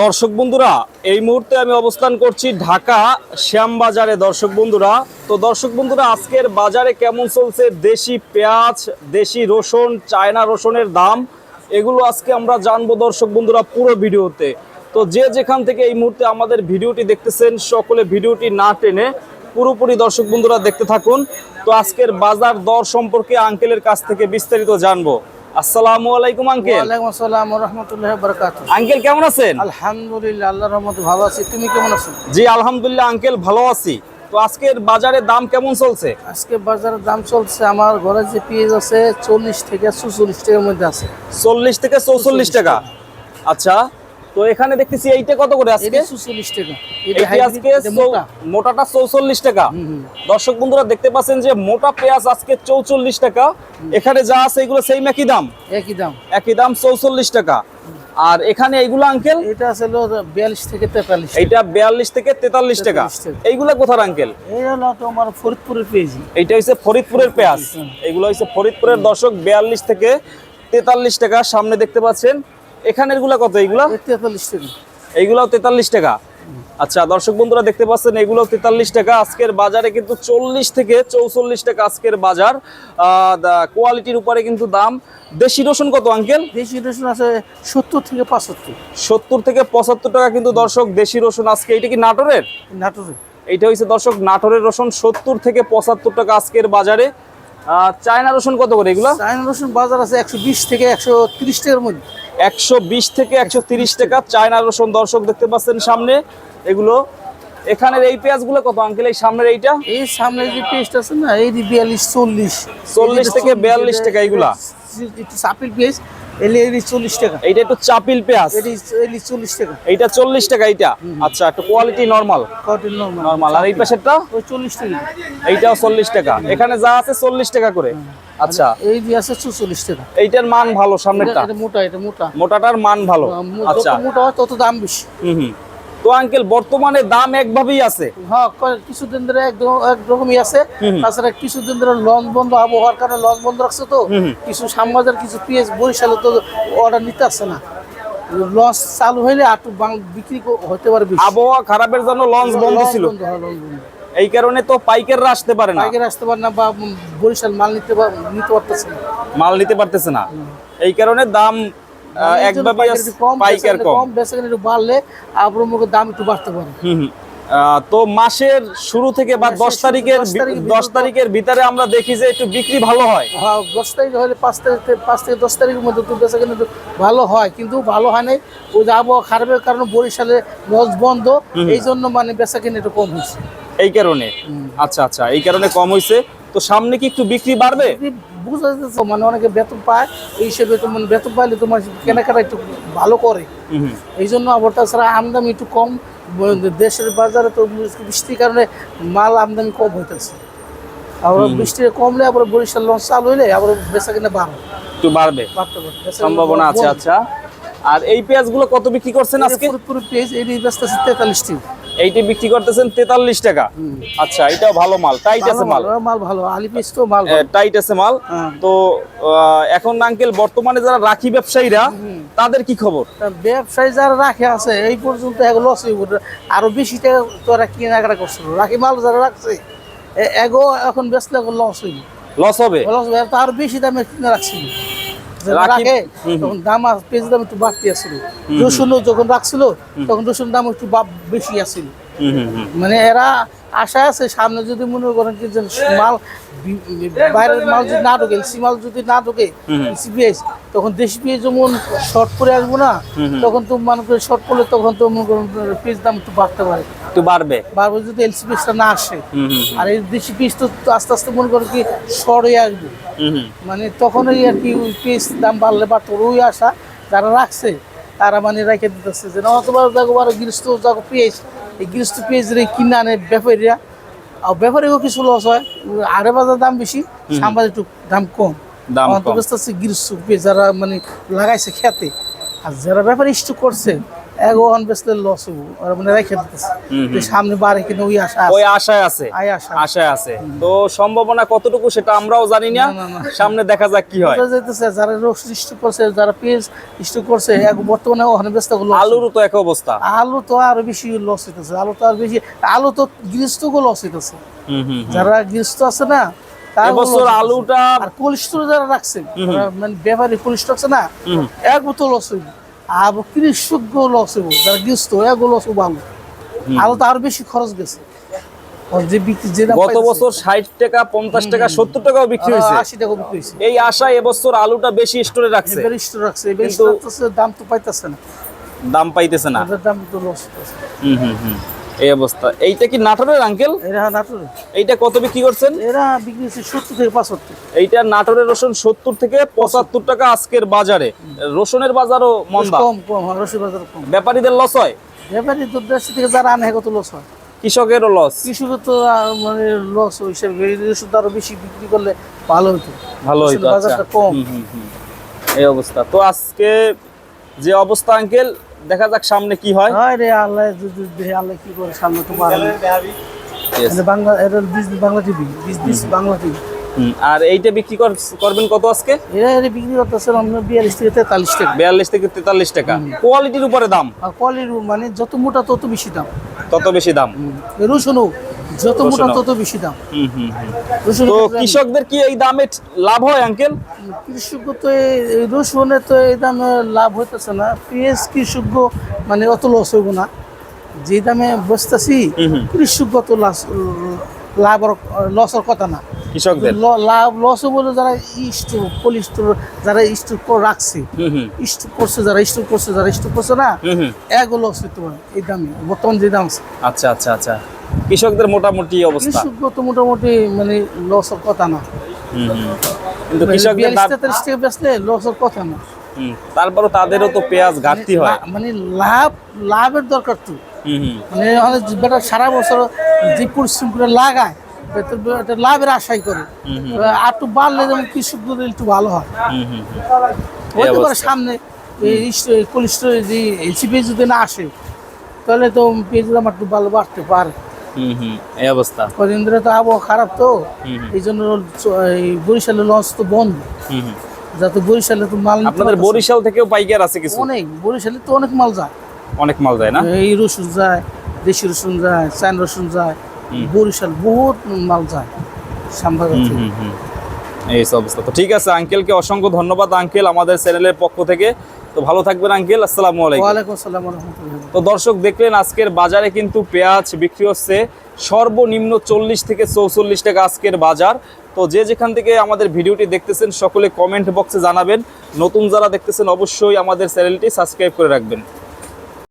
দর্শক বন্ধুরা, এই মুহূর্তে আমি অবস্থান করছি ঢাকা শ্যামবাজারে, দর্শক বন্ধুরা। তো দর্শক বন্ধুরা, আজকের বাজারে কেমন চলছে? দেশি পেঁয়াজ, দেশি রসুন, চায়না রসুনের দাম, এগুলো আজকে আমরা জানব দর্শক বন্ধুরা পুরো ভিডিওতে। তো যে যেখান থেকে এই মুহূর্তে আমাদের ভিডিওটি দেখতেছেন, সকলে ভিডিওটি না টেনে পুরোপুরি দর্শক বন্ধুরা দেখতে থাকুন। তো আজকের বাজার দর সম্পর্কে আঙ্কেলের কাছ থেকে বিস্তারিত জানব। আসসালামু আলাইকুম আঙ্কেল ওয়ালাইকুম আসসালাম রহমতুল্লাহ আঙ্কেল কেমন আছেন? আলহামদুলিল্লাহ আল্লাহর রহমতে ভালো আছি। তুমি কেমন আছো? জি আলহামদুলিল্লাহ আঙ্কেল ভালো আছি। তো আজকের বাজারে দাম কেমন চলছে? আজকে বাজারের দাম চলছে আমার ঘরে যে পেঁয়াজ আছে চল্লিশ থেকে চুচল্লিশ টাকার মধ্যে আছে। চল্লিশ থেকে চৌচল্লিশ টাকা। আচ্ছা তো এখানে দেখতেছি এইটা কত করে আজকে? এটা চুচল্লিশ টাকা। এটা আজকে এটা মোটাটা চৌচল্লিশ টাকা। হুম, হুম। দর্শক বন্ধুরা দেখতে পাচ্ছেন যে মোটা পেঁয়াজ আজকে চৌচল্লিশ টাকা। এখানে যা আছে এগুলো সেই একই দাম। একই দাম। একই দাম চৌচল্লিশ টাকা। আর এখানে এইগুলো আঙ্কেল? এটা আছে বিয়াল্লিশ থেকে তেতাল্লিশ এইটা বিয়াল্লিশ থেকে তেতাল্লিশ টাকা। 43 টাকা। এইগুলা কোথার আঙ্কেল? এই হলো তোমার ফরিদপুরের পেঁয়াজ। এইটা হচ্ছে ফরিদপুরের পেঁয়াজ। এগুলো হচ্ছে ফরিদপুরের দর্শক বিয়াল্লিশ থেকে তেতাল্লিশ টাকা। সামনে দেখতে পাচ্ছেন এখানেরগুলা কত এইগুলা? তেতাল্লিশ টাকা। এইগুলাও তেতাল্লিশ টাকা। আচ্ছা দর্শক বন্ধুরা দেখতে পাচ্ছেন এগুলো তেতাল্লিশ টাকা। আজকের বাজারে কিন্তু চল্লিশ থেকে চৌচল্লিশ টাকা আজকের বাজার। কোয়ালিটির উপরে কিন্তু দাম। দেশি রসুন কত আঙ্কেল? দেশি রসুন আছে সত্তর থেকে পঁচাত্তর। সত্তর থেকে পঁচাত্তর টাকা কিন্তু দর্শক দেশি রসুন আজকে। এটা কি নাটোরের? নাটোরের। এইটা হচ্ছে দর্শক নাটোরের রসুন সত্তর থেকে পঁচাত্তর টাকা আজকের বাজারে। চায়না রসুন কত করে এগুলা? চায়না রসুন বাজার আছে একশো বিশ থেকে একশো টাকার মধ্যে। একশো বিশ থেকে একশো টাকা চায়না রসুন দর্শক দেখতে পাচ্ছেন সামনে। এগুলো এখানের এই পেঁয়াজগুলো কত আঙ্কেল এই সামনের এইটা? এই সামনে যে পেঁয়াজটা আছে না এই বিয়াল্লিশ চল্লিশ। 40 থেকে 42 টাকা এইগুলা। একটু চাপিল পেস্ট এলে এলি টাকা। এইটা একটু চাপিল পেঁয়াজ। টাকা। টাকা এইটা? আচ্ছা একটু quality normal cotton normal normal আর এই পাশেরটা? টাকা। এইটাও চল্লিশ টাকা। এখানে যা আছে চল্লিশ টাকা করে। আচ্ছা। এই যে আছে চল্লিশ টাকা। এইটার মান ভালো সামনেরটা? এটা মোটা এটা মোটা। মোটাটার মান ভালো। আচ্ছা। মোটা হয় তত দাম বেশি। হুম হুম। তো আঙ্কেল বর্তমানে দাম একভাবেই আছে। হ্যাঁ কিছুদিন ধরে একদম একরকমই আছে। তাছাড়া কিছুদিন ধরে লঞ্চ বন্ধ আবহাওয়ার কারণে লঞ্চ বন্ধ রাখছে তো। কিছু সামবাজার কিছু পিএস বরিশালে তো অর্ডার নিতে আসছে না। লঞ্চ চালু হইলে বাং- বিক্রি হতে পারে আবহাওয়া খারাপের জন্য লঞ্চ বন্ধ ছিল। হয়। এই কারণে তো পাইকাররা আসতে পারে না। পাইকারি আসতে পারে না বা বরিশাল মাল নিতে নিতে পারতেছে না। মাল নিতে পারতেছে না। এই কারণে দাম একভাবে কম পাইকার কম। কম বেচাকেনা একটু বাড়লে আবার মুখে দাম একটু বাড়তে পারে। হুম হুম। আহ, তো মাসের শুরু থেকে বা দশ তারিখের দশ তারিখের ভিতরে- আমরা দেখি যে একটু বিক্রি ভালো হয়। হ্যাঁ দশ তারিখ হলে পাঁচ তারিখ পাঁচ থেকে দশ তারিখের মধ্যে একটু বেচা কেনা ভালো হয় কিন্তু ভালো হয় নাই। ওই আবহাওয়া খারাপের কারণে বরিশালে লঞ্চ বন্ধ এই জন্য মানে বেচা কেনা একটু কম হয়েছে। এই কারণে? আচ্ছা আচ্ছা এই কারণে কম হয়েছে। তো সামনে কি একটু বিক্রি বাড়বে? বুঝা মানে অনেকে বেতন পায় এই হিসেবে তো মানে বেতন পাইলে তো মানে কেনাকাটা একটু ভালো করে। এই জন্য আবার তাছাড়া আমদানি একটু কম দেশের বাজারে তো বৃষ্টির কারণে মাল আমদানি কম হইতেছে। আবার বৃষ্টি কমলে আবার বরিশাল লঞ্চ চালু হইলে আবার বেচা কেনা বাড়বে। একটু বাড়বে। সম্ভাবনা আছে আচ্ছা। আর এই পেঁয়াজগুলো কত বিক্রি করছেন আজকে? পুরো পেজ এই ব্যস্ত আছে তেতাল্লিশ এইটি বিক্রি করতেছেন তেতাল্লিশ টাকা। আচ্ছা এটাও ভালো মাল টাইট আছে মাল মাল। ভালো আলি পেজ তো মাল টাইট আছে মাল। হ্যাঁ। তো এখন আঙ্কেল বর্তমানে যারা রাখি ব্যবসায়ীরা তাদের কি খবর? ব্যবসায়ী যারা রাখে আছে এই পর্যন্ত লস আরও বেশি টাকা তোরা কেনাকাটা করছিল রাখি মাল যারা রাখছে এগো এখন বেচলে লস হইব লস হবে? লস হবে তো আরও বেশি দামে কিনে রাখছিল রাখি- তখন দাম পেঁয়াজের পেজ দাম একটু বাড়তি আসছিল রসুনও যখন রাখছিল তখন রসুন দাম একটু বেশি আসছিল মানে এরা আশা আছে সামনে যদি মনে করেন কি মাল বাইরের মাল যদি না ঢোকে এলসি মাল যদি না ঢোকে পেঁয়াজ তখন দেশি পেঁয়াজ যেমন শর্ট করে আসব না তখন তো মনে করেন শর্ট করলে তখন তো মনে করেন পেঁয়াজ দাম একটু বাড়তে পারে। একটু বাড়বে। বারবার যদি এলসি পেঁয়াজটা না আসে। আর এই দেশি পেঁয়াজ তো আস্তে আস্তে মনে করেন কি শর্ট হয়ে আসবে। মানে তখনই আর কি ওই পেঁয়াজ দাম বাড়লে বাড়তে পারে ওই আশা যারা রাখছে তারা মানে রেখে দিতেছে যে অতবার যাগো আরও গৃহস্থ যাগো পেঁয়াজ এই গৃহস্থ পেঁয়াজ রে কিনে আনে ব্যাপারীরা আর ব্যাপারীও কিছু লস হয়। আড়ে বাজার দাম বেশি সাম্বাদ একটু দাম কম। দাম আমার তো কম। বুঝতে পারছি গৃহস্থ পেঁয়াজ যারা মানে লাগাইছে খেতে। আর যারা ব্যাপারে স্টক করছে এক ওখান বেসলে লস হব। মানে রেখে দিতেছে। সামনে বাড়ে কিনা ওই আশা ওই আশায় আছে। আশায় আছে। তো সম্ভাবনা কতটুকু সেটা আমরাও জানি না। সামনে দেখা যাক কি হয়। বোঝা যাইতেছে? যারা রোগ সৃষ্টি করছে যারা পেঁয়াজ সৃষ্টি করছে এক বর্তমানে ওখানে ব্যস্তগুলো আলুরও তো এক অবস্থা। আলু তো আরও বেশি লস হইতেছে। আলু তো আর বেশি আলু তো গৃহস্থকে লস হইতেছে। যারা গৃহস্থ আছে না তারা এবছর আলুটা আর কোলেস্ট্রল যারা রাখছে মানে ব্যাপারী কোলেস্ট্রল আছে না। এক তো লস হইব আর কৃষক লস হইব যারা গৃহস্থ এগুলো লস ভালো আরও তো আরও বেশি খরচ গেছে। গত পাইতেছে, বছর ষাট টাকা পঞ্চাশ টাকা সত্তর টাকাও বিক্রি হয়েছে। আশি টাকা বিক্রি হয়েছে। এই আশা এবছর আলুটা বেশি স্টোরে রাখছে। স্টোর রাখছে দাম তো পাইতেছে না। দাম পাইতেছে না। দাম তো লস হুম হুম হুম। এই অবস্থা। এইটা কি নাটোরের আঙ্কেল এরা নাটোরে এইটা কত বিক্রি করছেন? এরা বিক্রি হচ্ছে সত্তর থেকে পঁচাত্তর। এইটা নাটোরের রসুন সত্তর থেকে পঁচাত্তর টাকা আজকের বাজারে। রসুনের বাজারও মন্দা। কম কম হয় বাজার কম। ব্যাপারীদের লস হয়? ব্যাপারী তো দেশ থেকে যারা আনে কত লস হয়। কৃষকেরও লস কৃষকের তো মানে লস হিসেবে ওষুধ আরও বেশি বিক্রি করলে ভালো হতো ভালো রসুনের আচ্ছা। বাজারটা কম। এই অবস্থা। তো আজকে যে অবস্থা আঙ্কেল দেখা যাক সামনে কি হয়। রে আল্লাহ আল্লাহ কি করে সামনে তো। বাংলা এটা Bangla TV business Bangla TV. আর এইটা বিক্রি কর- করবেন কত আজকে? এরা বিক্রি করতেছে আমরা বিয়াল্লিশ থেকে তেতাল্লিশ টাকা। বিয়াল্লিশ থেকে তেতাল্লিশ টাকা। কোয়ালিটির উপরে দাম? আর কোয়ালিটির মানে যত মোটা তত বেশি দাম। তত বেশি দাম। রসুনও। যত মোটা তত বেশি দাম। তো কৃষকদের কি এই দামে লাভ হয় আঙ্কেল? কৃষক তো এই রসুনে তো এই দামে লাভ হইতেছে না। পেঁয়াজ কৃষক মানে অত লস হইব না। যে দামে বসতেছি। কৃষক তো লাভ লাভ লসের কথা না। কৃষকদের? লাভ লস বলে যারা স্টোর কোল্ড স্টোর যারা স্টোর করে রাখছে। স্টোর করছে যারা স্টোর করছে যারা স্টোর করছে না হুম লস হইতে পারে। এই দামে বর্তমান যে দাম আছে। আচ্ছা আচ্ছা আচ্ছা। কৃষকদের মোটামুটি অবস্থা। কৃষক তো মোটামুটি মানে লসের কথা না। কিন্তু কৃষকদের টাকা বেচলে লসের কথা না। হুম, তারপরও তাদেরও তো পেঁয়াজ ঘাটতি হয়। মানে লাভ লাভের দরকার তো। মানে বেটা সারা বছর যে পরিশ্রম করে লাগায় লাভের আশাই করে। আর একটু বাড়লে যেমন কৃষকদের একটু ভালো হয়। হতে পারে সামনে এই কোলেস্টোর যে এসিপি যদি না আসে তাহলে তো পেঁয়াজের আমার একটু ভালো বাড়তে পারে। এই অবস্থা। কদিন ধরে তো আবহাওয়া খারাপ তো। এই জন্য এই বরিশালে লঞ্চ তো বন্ধ। যাতে বরিশালে তো মাল আপনাদের বরিশাল থেকেও পাইকার আছে কিছু? অনেক বরিশালে তো অনেক মাল যায়। অনেক মাল যায় না? এই রসুন যায় দেশি রসুন যায় চান রসুন যায় বরিশাল বহুত মাল যায় হুম। এই অবস্থা। তো ঠিক আছে আঙ্কেলকে অসংখ্য ধন্যবাদ। আঙ্কেল আমাদের চ্যানেলের পক্ষ থেকে। তো ভালো থাকবেন আঙ্কেল। আসসালামু আলাইকুম। আসসালাম তো দর্শক দেখলেন আজকের বাজারে কিন্তু পেঁয়াজ বিক্রি হচ্ছে সর্বনিম্ন চল্লিশ থেকে চৌচল্লিশ টাকা আজকের বাজার। তো যে যেখান থেকে আমাদের ভিডিওটি দেখতেছেন সকলে কমেন্ট বক্সে জানাবেন। নতুন যারা দেখতেছেন অবশ্যই আমাদের চ্যানেলটি সাবস্ক্রাইব করে রাখবেন।